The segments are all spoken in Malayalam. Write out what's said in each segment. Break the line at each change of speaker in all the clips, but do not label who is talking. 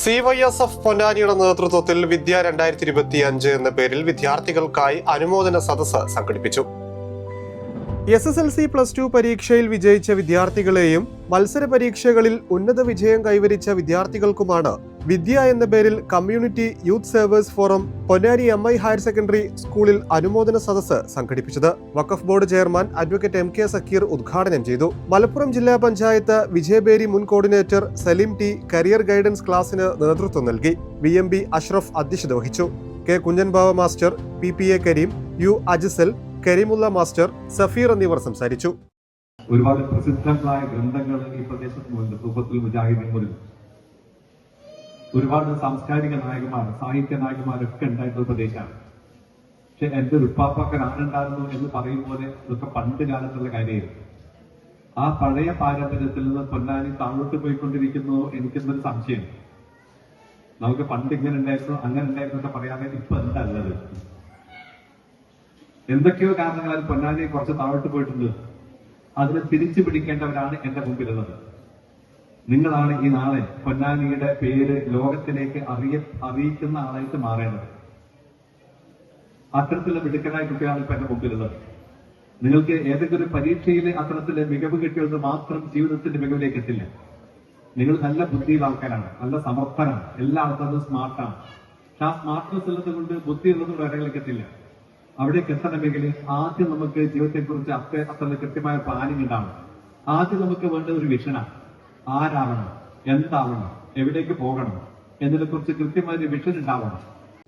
സി വൈ എസ് എഫ് പൊന്നാനിയുടെ നേതൃത്വത്തിൽ വിദ്യ രണ്ടായിരത്തി ഇരുപത്തി അഞ്ച് എന്ന പേരിൽ വിദ്യാർത്ഥികൾക്കായി അനുമോദന സദസ്സ് സംഘടിപ്പിച്ചു. S S L C plus two പരീക്ഷയിൽ വിജയിച്ച വിദ്യാർത്ഥികളെയും മത്സര പരീക്ഷകളിൽ ഉന്നത വിജയം കൈവരിച്ച വിദ്യാർത്ഥികൾക്കുമാണ് വിദ്യ എന്ന പേരിൽ community youth service forum Ponnari M I higher secondary സ്കൂളിൽ അനുമോദന സദസ്സ് സംഘടിപ്പിച്ചത്. Waqf board chairman advocate M K Zakir ഉദ്ഘാടനം ചെയ്തു. മലപ്പുറം ജില്ലാ പഞ്ചായത്ത് വിജയബേരി മുൻ coordinator Saleem T career guidance ക്ലാസിന് നേതൃത്വം നൽകി. വി എം ബി അഷ്റഫ് അധ്യക്ഷത വഹിച്ചു. K Kunhanbava master P P A Kareem U Ajisal Karimulla master Safeer എന്നിവർ സംസാരിച്ചു.
ഒരുപാട് പ്രസിദ്ധങ്ങളായ ഗ്രന്ഥങ്ങൾ ഈ പ്രദേശത്തുമുണ്ട് രൂപത്തിൽ മുജാഹിദീൻ ഒരുപാട് സാംസ്കാരിക നായകന്മാർ സാഹിത്യ നായകന്മാരൊക്കെ ഉണ്ടായിട്ടുള്ള പ്രദേശമാണ്. പക്ഷെ എന്റെ ഉപ്പാപ്പാക്കൻ ആരുണ്ടായിരുന്നു എന്ന് പറയും പോലെ ഇതൊക്കെ പണ്ട് കാലത്തുള്ള കാര്യമായിരുന്നു. ആ പഴയ പാരമ്പര്യത്തിൽ നിന്ന് പൊന്നാനി താഴോട്ട് പോയിക്കൊണ്ടിരിക്കുന്നു എനിക്കെന്നൊരു സംശയം നമുക്ക് പണ്ട് ഇങ്ങനെ ഉണ്ടായിരുന്നു അങ്ങനെ ഉണ്ടായിരുന്നു പറയാതെ ഇപ്പൊ എന്താ ഉള്ളത്? എന്തൊക്കെയോ കാരണങ്ങളാൽ പൊന്നാനി കുറച്ച് താഴോട്ട് പോയിട്ടുണ്ട്. അതിനെ തിരിച്ചു പിടിക്കേണ്ടവരാണ് എന്റെ മുമ്പിലുള്ളത്. നിങ്ങളാണ് ഈ നാളെ പൊന്നാനിയുടെ പേര് ലോകത്തിലേക്ക് അറിയ അറിയിക്കുന്ന ആളായിട്ട് മാറേണ്ടത്. അത്തരത്തിലുള്ള മിടുക്കനായ കുട്ടികളാണ് ഇപ്പൊ എന്റെ മുമ്പിലുള്ളത്. നിങ്ങൾക്ക് ഏതെങ്കിലും ഒരു പരീക്ഷയിലെ അത്തരത്തിലെ മികവ് കിട്ടിയത് മാത്രം ജീവിതത്തിന്റെ മികവിലേക്ക് എത്തില്ല. നിങ്ങൾ നല്ല ബുദ്ധിയുള്ള ആൾക്കാരാണ് നല്ല സമർത്ഥനാണ് എല്ലാ ആൾക്കാരും സ്മാർട്ടാണ് പക്ഷെ ആ സ്മാർട്ട്നെസ് ഉള്ളത് കൊണ്ട് ബുദ്ധി ഉള്ളത് വേറെകളിലേക്ക് എത്തില്ല. അവിടേക്ക് എത്തണമെങ്കിൽ ആദ്യം നമുക്ക് ജീവിതത്തെക്കുറിച്ച് അത്ര അത്ര കൃത്യമായ പ്ലാനിങ് ഉണ്ടാവണം. ആദ്യം നമുക്ക് വേണ്ട ഒരു വിഷനാണ് ആരാവണം? എന്താവണം? എവിടേക്ക് പോകണം? എന്നതിനെ കുറിച്ച് കൃത്യമായ വിഷൻ ഉണ്ടാവണം.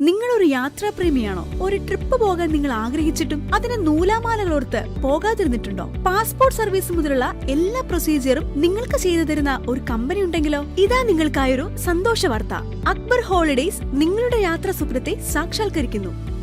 നിങ്ങളൊരു യാത്രാപ്രേമിയാണോ? ഒരു ട്രിപ്പ് പോകാൻ നിങ്ങൾ ആഗ്രഹിച്ചിട്ടും അതിന് നൂലാമാലകളോർത്ത് പോകാതിരുന്നിട്ടുണ്ടോ? പാസ്പോർട്ട് സർവീസ് മുതലുള്ള എല്ലാ പ്രൊസീജിയറും നിങ്ങൾക്ക് ചെയ്തു തരുന്ന ഒരു കമ്പനി ഉണ്ടെങ്കിലോ? ഇതാ നിങ്ങൾക്കായൊരു സന്തോഷ വാർത്ത അക്ബർ ഹോളിഡേസ് നിങ്ങളുടെ യാത്രാ സ്വപ്നത്തെ സാക്ഷാത്കരിക്കുന്നു.